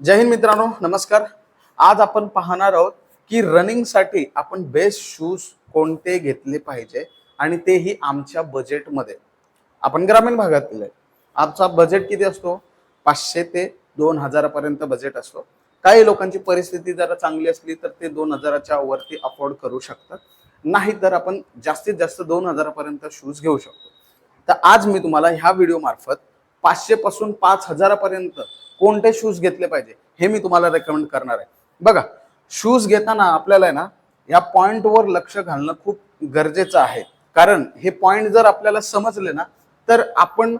जय हिंद मित्रांनो नमस्कार. आज आपण पाहणार आहोत की रनिंगसाठी आपण बेस्ट शूज कोणते घेतले पाहिजे आणि तेही आमच्या बजेटमध्ये आपण ग्रामीण भागातील आहे. आमचा बजेट किती असतो? पाचशे ते दोन हजारापर्यंत बजेट असतो. काही लोकांची परिस्थिती जरा चांगली असली तर ते दोन हजाराच्या वरती अफोर्ड करू शकतात. नाही तर आपण जास्तीत जास्त दोन हजारापर्यंत शूज घेऊ शकतो. तर आज मी तुम्हाला ह्या व्हिडिओ मार्फत पाचशे पासून पाच हजारापर्यंत कोणते शूज घेतले पाहिजे हे मी तुम्हाला रेकमेंड करणार आहे. बघा शूज घेताना आपल्याला आहे ना या पॉईंटवर लक्ष घालणं खूप गरजेचं आहे. कारण हे पॉईंट जर आपल्याला समजले ना तर आपण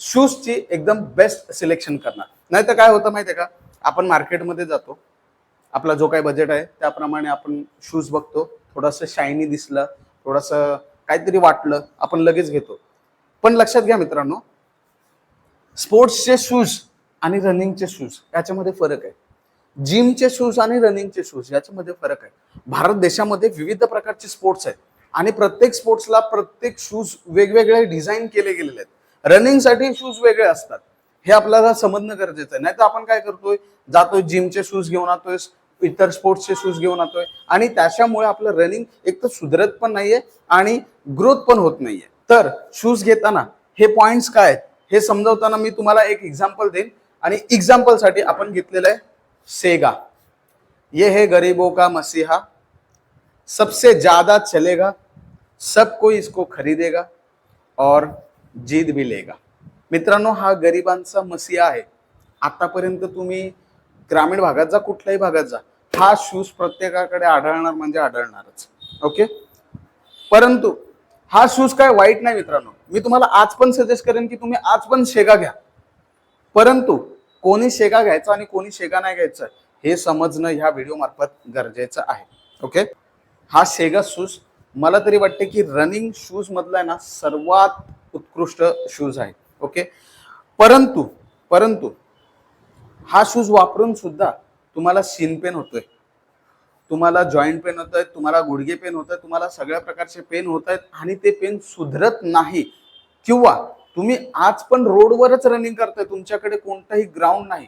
शूजची एकदम बेस्ट सिलेक्शन करणार. नाही तर काय होतं माहिती आहे का? आपण मार्केटमध्ये जातो आपला जो काही बजेट आहे त्याप्रमाणे आपण शूज बघतो. थोडंसं शायनी दिसलं थोडंसं काहीतरी वाटलं आपण लगेच घेतो. पण लक्षात घ्या मित्रांनो स्पोर्ट्सचे शूज आणि रनिंगचे शूज याच्यामध्ये फरक आहे. जिमचे शूज आणि रनिंगचे शूज याच्यामध्ये फरक आहे. भारत देशामध्ये विविध प्रकारचे स्पोर्ट्स आहेत. आणि प्रत्येक स्पोर्ट्सला प्रत्येक शूज वेगवेगळे डिझाईन केले गेलेले आहेत. रनिंगसाठी शूज वेगळे असतात. हे आपल्याला समजणं गरजेचं आहे. नाही तर आपण काय करतोय? जातोय जिमचे शूज घेऊन आतोय इतर स्पोर्ट्सचे शूज घेऊन आतोय. आणि त्याच्यामुळे आपलं रनिंग एक तर सुधरत पण नाहीये आणि ग्रोथ पण होत नाहीये. तर शूज घेताना हे पॉइंट्स काय आहेत? हे समजवताना मी तुम्हाला एक एक्झाम्पल देईन. आणि एक्झाम्पलसाठी आपण घेतलेलं आहे सेगा. ये है गरीबों का मसीहा. सबसे ज्यादा चलेगा सब कोई इसको खरीदेगा और जीत भी लेगा. मित्रांनो हा गरिबांचा मसीहा आहे. आतापर्यंत तुम्ही ग्रामीण भागात जा कुठल्याही भागात जा हा शूज प्रत्येकाकडे आढळणार म्हणजे आढळणारच. ओके परंतु हा शूज काय वाईट नाही मित्रांनो. मी तुम्हाला आज पण सजेस्ट करेन की तुम्ही आज पण शेगा घ्या. परंतु कोणी शेगा घ्यायचा आणि कोणी शेगा नाही घ्यायचं हे समजणं ह्या व्हिडिओ मार्फत गरजेचं आहे. ओके हा शेगा शूज मला तरी वाटते की रनिंग शूज मधला आहे ना सर्वात उत्कृष्ट शूज आहे. ओके परंतु परंतु हा शूज वापरून सुद्धा तुम्हाला सीन पेन होतोय. तुम्हाला जॉईंट पेन होत आहेत तुम्हाला गुडघे पेन होत आहेत तुम्हाला सगळ्या प्रकारचे पेन होत आहेत आणि ते पेन सुधरत नाही. किंवा तुम्ही आज पण रोडवरच रनिंग करताय तुमच्याकडे कोणताही ग्राउंड नाही.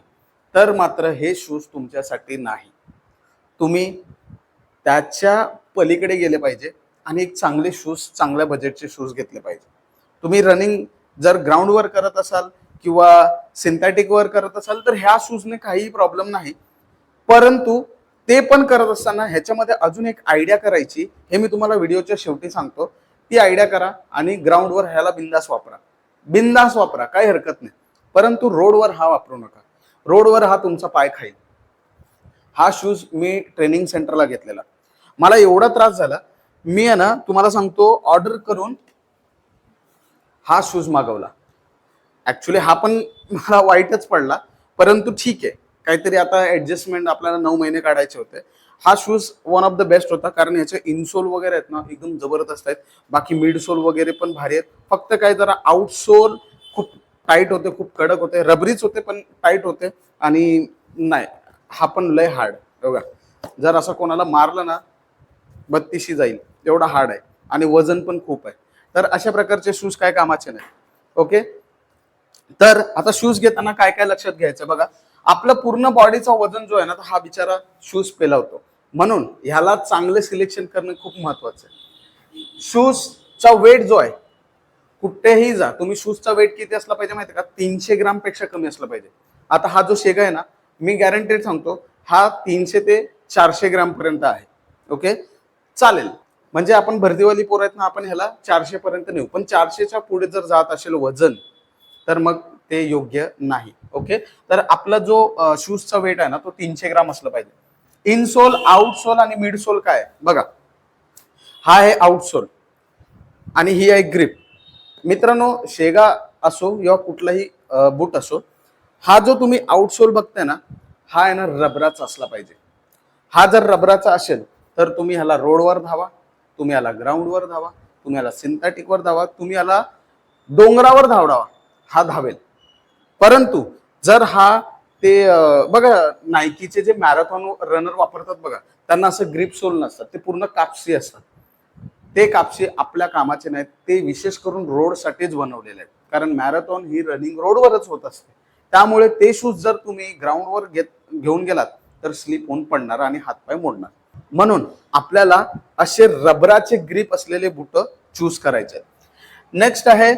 तर मात्र हे शूज तुमच्यासाठी नाही. तुम्ही त्याच्या पलीकडे गेले पाहिजे आणि एक चांगले शूज चांगल्या बजेटचे शूज घेतले पाहिजे. तुम्ही रनिंग जर ग्राउंडवर करत असाल किंवा सिंथेटिकवर करत असाल तर ह्या शूजने काहीही प्रॉब्लेम नाही. परंतु ते पण करत असताना ह्याच्यामध्ये अजून एक आयडिया करायची हे मी तुम्हाला व्हिडिओच्या शेवटी सांगतो. ती आयडिया करा आणि ग्राउंडवर ह्याला बिंदास वापरा. बिंदास वापरा काही हरकत नाही. परंतु रोडवर हा वापरू नका. रोडवर हा तुमचा पाय खाईल. हा शूज मी ट्रेनिंग सेंटरला घेतलेला. मला एवढा त्रास झाला मी आहे ना तुम्हाला सांगतो ऑर्डर करून हा शूज मागवला. ॲक्च्युली हा पण मला वाईटच पडला परंतु ठीक आहे. काहीतरी आता ॲडजस्टमेंट आपल्याला नऊ महिने काढायचे होते. हा shoes one of the best होता कारण याचे इनसोल वगैरे आहेत ना एकदम जबरदस्त आहेत. बाकी मिडसोल वगैरे पण भारी आहेत. फक्त काय जरा आउटसोल खूप टाईट होते खूप कडक होते. रबरीच होते पण टाईट होते. आणि नाही हा पण लय हार्ड बघा जर असं कोणाला मारलं ना बत्तीशी जाईल. एवढा हार्ड आहे. आणि वजन पण खूप आहे. तर अशा प्रकारचे शूज काय कामाचे नाही. ओके? तर आता शूज घेताना काय काय लक्षात घ्यायचं? बघा आपलं पूर्ण बॉडीचा वजन जो आहे ना तर हा बिचारा शूज पेलावतो. म्हणून ह्याला चांगलं सिलेक्शन करणं खूप महत्वाचं आहे. शूजचा वेट जो आहे कुठेही जा तुम्ही शूजचा वेट किती असला पाहिजे माहिती का? तीनशे ग्रामपेक्षा कमी असला पाहिजे. आता हा जो शेगा आहे ना मी गॅरंटेड सांगतो हा तीनशे ते चारशे ग्रामपर्यंत आहे. ओके चालेल. म्हणजे आपण भरतीवाली पोर आहेत ना आपण ह्याला चारशे पर्यंत नेऊ. पण चारशेच्या पुढे जर जात असेल वजन तर मग ते योग्य नाही. ओके तर आपला जो शूजचा वेट आहे ना तो तीनशे ग्राम असला पाहिजे. इनसोल आउटसोल आणि मिडसोल काय? आहे? बघा. हा आहे आउटसोल आणि ही आहे ग्रीप. मित्रांनो शेगा असो किंवा कुठलाही बूट असो हा जो तुम्ही आउटसोल बघताय ना हा आहे ना रबराचा असला पाहिजे. हा जर रबराचा असेल तर तुम्ही ह्याला रोडवर धावा तुम्ही याला ग्राउंडवर धावा तुम्ही याला सिंथेटिकवर धावा तुम्ही याला डोंगरावर धावडावा. हा धावेल. परंतु जर हा ते बघा नायकीचे जे मॅरेथॉन रनर वापरतात बघा त्यांना असं ग्रीप सोल नसतात ते पूर्ण कापसी असतात. ते कापसे आपल्या कामाचे नाहीत ते विशेष करून रोडसाठीच बनवलेले आहेत. कारण मॅरेथॉन ही रनिंग रोडवरच होत असते. त्यामुळे ते शूज जर तुम्ही ग्राउंडवर घेत घेऊन गेलात तर स्लिप होऊन पडणार आणि हातपाय मोडणार. म्हणून आपल्याला असे रबराचे ग्रीप असलेले बुट चूज करायचे आहेत. नेक्स्ट आहे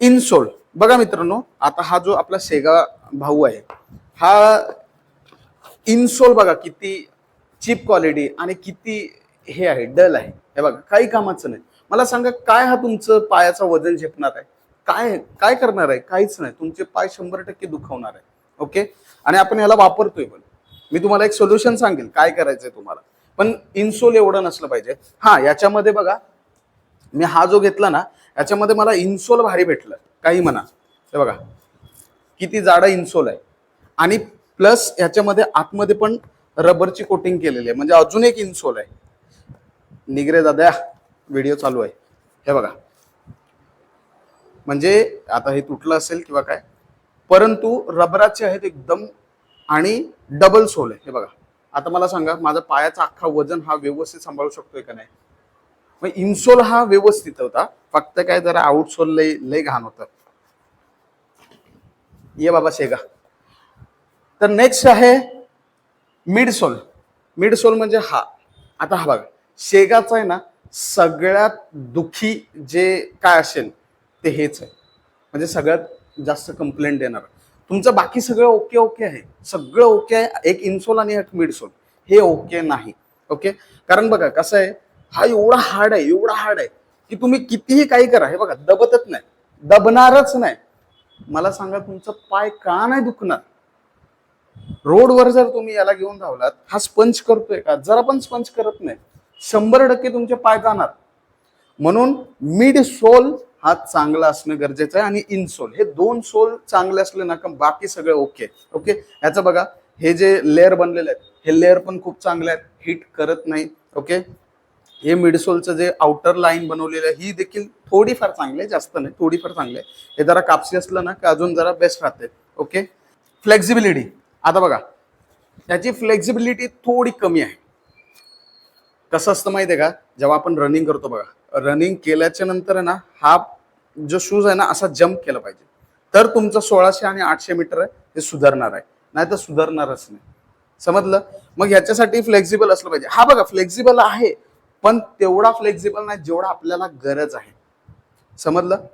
इनसोल. बघा मित्रांनो आता हा जो आपला शेगा भाऊ आहे हा इन्सोल बघा किती चीप क्वालिटी आणि किती हे आहे डल आहे. हे बघा काही कामाचं नाही. मला सांगा काय हा तुमचं पायाचं वजन झेपणार आहे? काय काय करणार आहे? काहीच नाही. तुमचे पाय शंभर टक्के दुखवणार आहे. ओके? आणि आपण याला वापरतोय पण. मी तुम्हाला एक सोल्युशन सांगेल काय करायचंय तुम्हाला. पण इन्सोल एवढं नसलं पाहिजे. हा याच्यामध्ये बघा मी हा जो घेतला ना याच्यामध्ये मला इन्सोल भारी भेटलं. काही म्हणा. हे बघा किती जाडा इन्सोल आहे. आणि प्लस याच्यामध्ये आतमध्ये पण रबरची कोटिंग केलेली आहे. म्हणजे अजून एक इन्सोल आहे. निगरे दादा व्हिडिओ चालू आहे. हे बघा. म्हणजे आता हे तुटलं असेल किंवा काय परंतु रबराचे आहेत एकदम आणि डबल सोल आहे. हे बघा. आता मला सांगा माझा पायाचा अख्खा वजन हा व्यवस्थित सांभाळू शकतोय का नाही? मग इन्सोल हा व्यवस्थित होता. फक्त काय जरा आउटसोल लय लय घाण होतं. ये बाबा शेगा. तर नेक्स्ट आहे मिडसोल मिडसोल म्हणजे हा. आता हा बघा. शेगाचा आहे ना सगळ्यात दुखी जे काय असेल ते हेच आहे. म्हणजे सगळ्यात जास्त कंप्लेंट देणार. तुमचं बाकी सगळं ओके ओके आहे. सगळं ओके आहे. एक इन्सोल आणि एक मिडसोल हे ओके नाही. ओके कारण बघा कसं आहे? हा एवढा हार्ड आहे एवढा हार्ड आहे की तुम्ही कितीही काही करा. हे बघा दबतच नाही. दबणारच नाही. मला सांगा तुमचं पाय का नाही दुखणार? रोडवर जर तुम्ही याला घेऊन धावलात हा स्पंच करतोय का? जरा पण स्पंच करत नाही. शंभर टक्के तुमचे पाय जाणार. म्हणून मिड सोल हा चांगला असणं गरजेचं आहे आणि इनसोल हे दोन सोल चांगले असले ना का बाकी सगळे ओके ओके याचं बघा हे जे लेअर बनलेले आहेत हे लेअर पण खूप चांगले आहेत. हिट करत नाही. ओके हे मिडसोलचं जे आउटर लाईन बनवलेलं आहे ही देखील थोडीफार चांगली आहे. जास्त नाही थोडीफार चांगली आहे. हे जरा कापसी असलं ना की अजून जरा बेस्ट राहते. ओके फ्लेक्झिबिलिटी आता बघा त्याची फ्लेक्झिबिलिटी थोडी कमी आहे. कसं असतं माहिती आहे का? जेव्हा आपण रनिंग करतो बघा रनिंग केल्याच्यानंतर आहे ना हा जो शूज आहे ना असा जम्प केला पाहिजे. तर तुमचं सोळाशे आणि आठशे मीटर आहे ते सुधारणार आहे. नाही तर सुधारणारच नाही. समजलं? मग ह्याच्यासाठी फ्लेक्झिबल असलं पाहिजे. हा बघा फ्लेक्झिबल आहे पण तेवढा फ्लेक्झिबल नाही जेवढा आपल्याला गरज आहे. समजलं?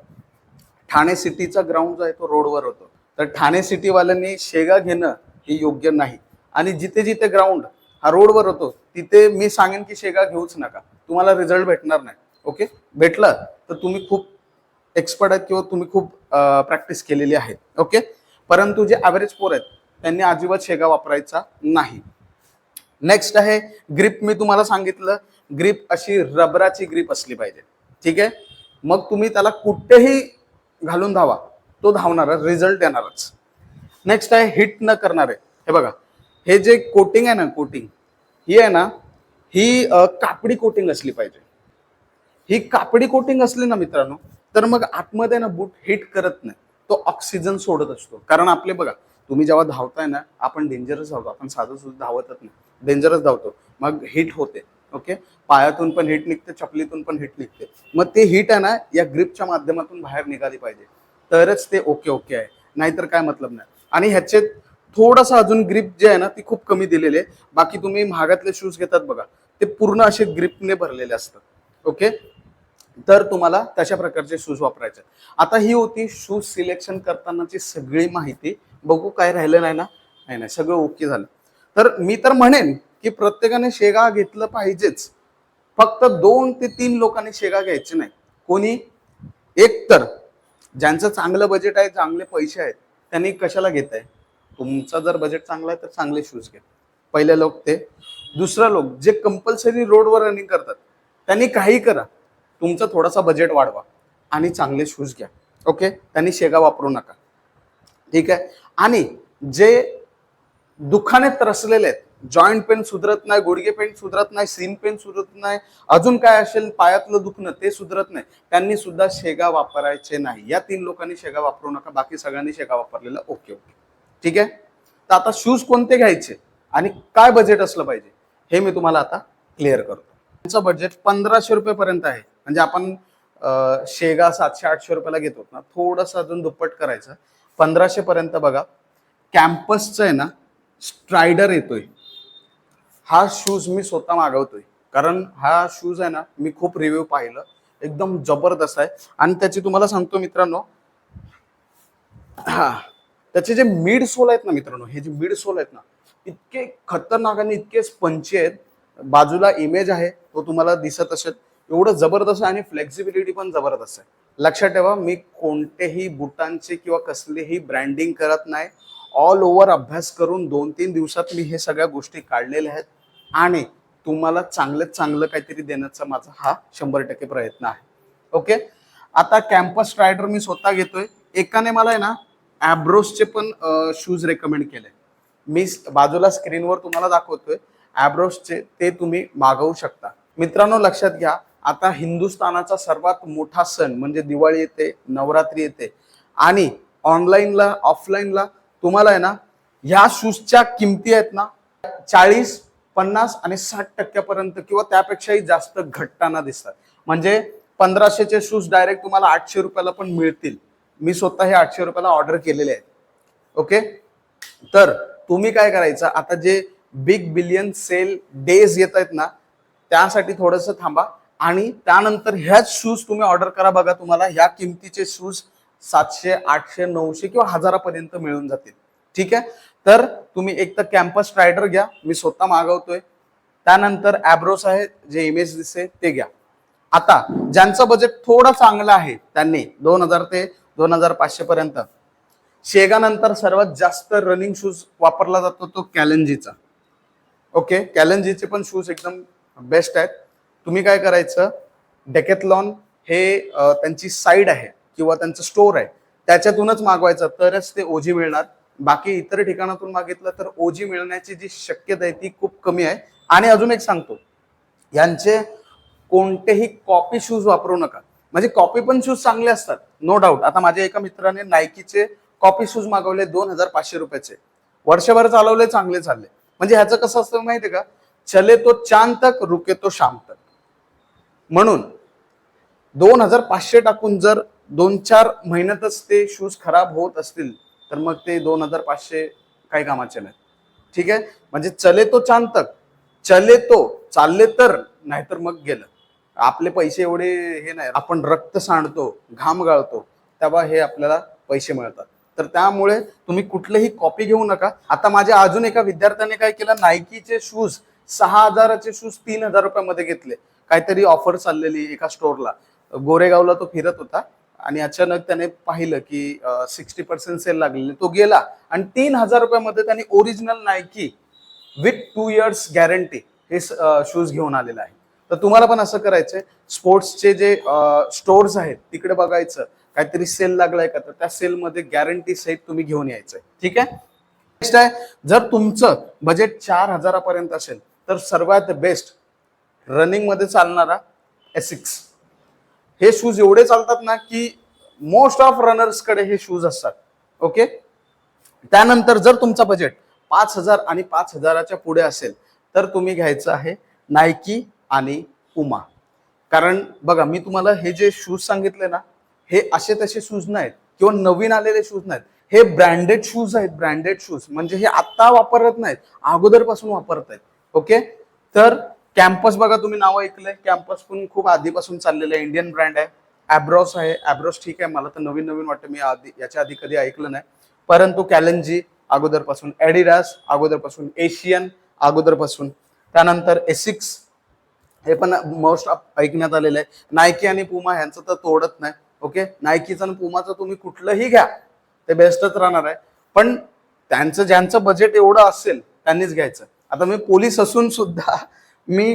ठाणे सिटीचा ग्राउंड जो आहे तो रोडवर होतो. तर ठाणे सिटीवाल्यांनी शेगा घेणं हे योग्य नाही. आणि जिथे जिथे ग्राउंड हा रोडवर होतो तिथे मी सांगेन की शेगा घेऊच नका. तुम्हाला रिझल्ट भेटणार नाही. ओके भेटलं तर तुम्ही खूप एक्सपर्ट आहेत किंवा तुम्ही खूप प्रॅक्टिस केलेली आहे. ओके परंतु जे ॲव्हरेज पोर आहेत त्यांनी अजिबात शेगा वापरायचा नाही. नेक्स्ट आहे ग्रीप मी तुम्हाला सांगितलं ग्रीप अशी रबराची ग्रीप असली पाहिजे. ठीक आहे? मग तुम्ही त्याला कुठेही घालून धावा तो धावणार रिझल्ट येणारच नेक्स्ट आहे हिट न करणारे. हे बघा हे जे कोटिंग आहे ना कोटिंग ही आहे ना ही कापडी कोटिंग असली पाहिजे. ही कापडी कोटिंग असली ना मित्रांनो तर मग आतमध्ये ना बूट हिट करत नाही. तो ऑक्सिजन सोडत असतो. कारण आपले बघा तुम्ही जेव्हा धावताय ना आपण डेंजरस धावतो. आपण साधं सुद्धा धावतच नाही. डेंजरस धावतो. मग हिट होते. ओके पायातून पण हिट निघते चपलीतून पण हिट निघते. मग ते हिट आहे ना या ग्रिपच्या माध्यमातून बाहेर निघाली पाहिजे. तरच ते ओके ओके आहे. नाहीतर काय मतलब नाही. आणि ह्याचे थोडासा अजून ग्रिप जे आहे ना ती खूप कमी दिलेली आहे. बाकी तुम्ही महागातले शूज घेतात बघा ते पूर्ण असे ग्रिपने भरलेले असतात. ओके तर तुम्हाला तशा प्रकारचे शूज वापरायचे आता ही होती शूज सिलेक्शन करतानाची सगळी माहिती. बघू काय राहिलं नाही ना? नाही नाही सगळं ओके झालं. तर मी तर म्हणेन की प्रत्येकाने शेगा घेतलं पाहिजेच. फक्त दोन ते तीन लोकांनी शेगा घ्यायचे नाही. कोणी? एक तर ज्यांचं चांगलं बजेट आहे चांगले पैसे आहेत त्यांनी कशाला घेत आहे तुमचा जर बजेट चांगलं आहे तर चांगले शूज घ्या. पहिले लोक ते. दुसरा लोक जे कंपल्सरी रोडवर रनिंग करतात त्यांनी काही करा. तुमचं थोडासा बजेट वाढवा आणि चांगले शूज घ्या. ओके त्यांनी शेगा वापरू नका. ठीक आहे? आणि जे दुखाने त्रसलेले आहेत जॉईंट पेन सुधरत नाही गुडघे पेन सुधरत नाही सीन पेन सुधरत नाही अजून काय असेल पायातलं दुखणं ते सुधरत नाही. त्यांनी सुद्धा शेगा वापरायचे नाही. या तीन लोकांनी शेगा वापरू नका बाकी सगळ्यांनी शेगा वापरलेला ओके ओके. ठीक आहे? तर आता शूज कोणते घ्यायचे आणि काय बजेट असलं पाहिजे हे मी तुम्हाला आता क्लिअर करतो. त्यांचं बजेट पंधराशे रुपयेपर्यंत आहे. म्हणजे आपण शेगा सातशे आठशे रुपयाला घेतो ना थोडंसं अजून दुप्पट करायचं. पंधराशे पर्यंत बघा कॅम्पसचं आहे ना स्ट्रायडर येतोय. हा शूज मी स्वतः मागवतोय. कारण हा शूज आहे ना मी खूप रिव्ह्यू पाहिलं. एकदम जबरदस्त आहे. आणि त्याची तुम्हाला सांगतो मित्रांनो हा त्याचे जे मिड सोल आहेत ना मित्रांनो हे जे मिड सोल आहेत ना इतके खतरनाक आणि इतके स्पंची आहेत. बाजूला इमेज आहे तो तुम्हाला दिसत असेल. एवढं जबरदस्त आहे आणि फ्लेक्झिबिलिटी पण जबरदस्त आहे. लक्षात ठेवा मी कोणतेही बुटांचे किंवा कसलेही ब्रँडिंग करत नाही. ऑल ओव्हर अभ्यास करून दोन तीन दिवसात मी हे सगळ्या गोष्टी काढलेल्या आहेत. आणि तुम्हाला चांगलं चांगलं काहीतरी देण्याचा माझा हा शंभर टक्के प्रयत्न आहे. ओके आता कॅम्पस रायडर मी स्वतः घेतोय. एकाने मला आहे ना ॲब्रोसचे पण शूज रेकमेंड केले. मी बाजूला स्क्रीनवर तुम्हाला दाखवतोय. ॲब्रोसचे ते तुम्ही मागवू शकता. मित्रांनो लक्षात घ्या. आता हिंदुस्थानाचा सर्वात मोठा सण म्हणजे दिवाळी येते नवरात्री येते. आणि ऑनलाईनला ऑफलाईनला तुम्हाला आहे ना ह्या शूजच्या किमती आहेत ना चाळीस पन्नास आणि साठ टक्क्यापर्यंत किंवा त्यापेक्षाही जास्त घटताना दिसतात. म्हणजे पंधराशेचे शूज डायरेक्ट तुम्हाला आठशे रुपयाला पण मिळतील. मी स्वतः हे आठशे रुपयाला ऑर्डर केलेले आहेत. ओके तर तुम्ही काय करायचं? आता जे बिग बिलियन सेल डेज येत आहेत ना त्यासाठी थोडंसं थांबा. आणि त्यानंतर ह्याच शूज तुम्ही ऑर्डर करा बघा तुम्हाला. ह्या किमतीचे शूज सातशे आठशे नऊशे किंवा हजारापर्यंत मिळून जातील. ठीक आहे? तर तुम्ही एक तर कॅम्पस रायडर घ्या. मी स्वतः मागवतोय. त्यानंतर ॲब्रोस आहे जे इमेज दिसते ते घ्या. आता ज्यांचं बजेट थोडं चांगलं आहे त्यांनी दोन हजार ते दोन हजार पाचशे पर्यंत. शेगानंतर सर्वात जास्त रनिंग शूज वापरला जातो तो कॅलेंजीचा ओके कॅलेंजीचे पण शूज एकदम बेस्ट आहेत. तुम्ही काय करायचं? डेकेथलॉन हे त्यांची साईड आहे किंवा त्यांचं स्टोर आहे. त्याच्यातूनच मागवायचं तरच ते ओझी मिळणार. बाकी इतर ठिकाणातून मागितलं तर ओजी मिळण्याची जी शक्यता आहे ती खूप कमी आहे. आणि अजून एक सांगतो यांचे कोणतेही कॉपी शूज वापरू नका. म्हणजे कॉपी पण शूज चांगले असतात नो डाऊट आता माझ्या एका मित्राने नायकीचे कॉपी शूज मागवले दोन हजार पाचशे रुपयाचे. वर्षभर चालवले चांगले चालले. म्हणजे ह्याचं कसं असतं माहितीये का? चले तो चांद तक रुके तो शाम तक. म्हणून दोन हजार पाचशे टाकून जर दोन चार महिन्यातच ते शूज खराब होत असतील तर मग ते दोन हजार पाचशे काही कामाचे नाही ठीक आहे? म्हणजे चले तो चांद तक चले तो. चालले तर नाहीतर मग गेलं. आपले पैसे एवढे हे नाही. आपण रक्त सांडतो घाम गाळतो तेव्हा हे आपल्याला पैसे मिळतात. तर त्यामुळे तुम्ही कुठलेही कॉपी घेऊ नका. आता माझ्या अजून एका विद्यार्थ्याने काय केलं? नायकीचे शूज सहा हजाराचे शूज तीन हजार रुपयामध्ये घेतले. काहीतरी ऑफर चाललेली एका स्टोरला गोरेगावला तो फिरत होता. आणि अचानक त्याने पाहिलं की सिक्स्टी पर्सेंट सेल लागलेली तो गेला आणि तीन हजार रुपयामध्ये त्याने original Nike with two years guarantee हे शूज घेऊन आलेला आहे. तर तुम्हाला पण असं करायचंय स्पोर्ट्सचे जे स्टोर्स आहेत तिकडे बघायचं काहीतरी सेल लागलाय का? तर त्या सेलमध्ये गॅरंटी सहित तुम्ही घेऊन यायचंय. ठीक आहे? नेक्स्ट आहे जर तुमचं बजेट चार हजारापर्यंत असेल तर सर्वात बेस्ट रनिंगमध्ये चालणारा एसिक्स हे शूज एवढे चालतात ना की मोस्ट ऑफ रनर्सकडे हे शूज असतात. ओके त्यानंतर जर तुमचा बजेट पाच हजार आणि पाच हजाराच्या पुढे असेल तर तुम्ही घ्यायचं आहे नायकी आणि उमा कारण बघा मी तुम्हाला हे जे शूज सांगितले ना हे असे तसे शूज नाहीत. किंवा नवीन आलेले शूज नाहीत. हे ब्रँडेड शूज आहेत ब्रँडेड शूज म्हणजे हे आत्ता वापरत नाहीत. अगोदरपासून वापरत आहेत ओके तर कॅम्पस बघा तुम्ही नाव ऐकलंय. कॅम्पस पण खूप आधीपासून चाललेलं आहे. इंडियन ब्रँड आहे. ॲब्रॉस आहे. ॲब्रॉस ठीक आहे. मला तर नवीन नवीन वाटतं. मी आधी याच्या आधी कधी ऐकलं नाही. परंतु कॅलेंजी अगोदरपासून ॲडिडास अगोदरपासून एशियन अगोदरपासून. त्यानंतर एसिक्स हे पण मोस्ट ऐकण्यात आलेलं आहे. नायकी आणि पुमा ह्यांचं तर तोडत नाही. ओके नायकीचं आणि पुमाचं तुम्ही कुठलंही घ्या. ते बेस्टच राहणार आहे. पण त्यांचं ज्यांचं बजेट एवढं असेल त्यांनीच घ्यायचं. आता मी पोलीस असून सुद्धा मी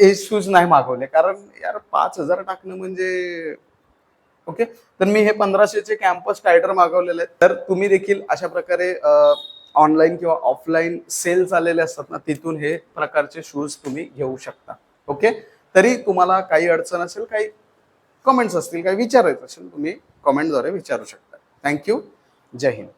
हे शूज नाही मागवले. कारण यार पाच हजार टाकणं म्हणजे ओके तर मी हे पंधराशेचे कॅम्पस टायटर मागवलेले आहेत. तर तुम्ही देखील अशा प्रकारे ऑनलाईन किंवा ऑफलाईन सेल आलेले असतात ना तिथून हे प्रकारचे शूज तुम्ही घेऊ शकता. ओके तरी तुम्हाला काही अडचण असेल काही कमेंट्स असतील काही विचारायचं असेल तुम्ही कमेंटद्वारे विचारू शकता. थँक्यू जय हिंद.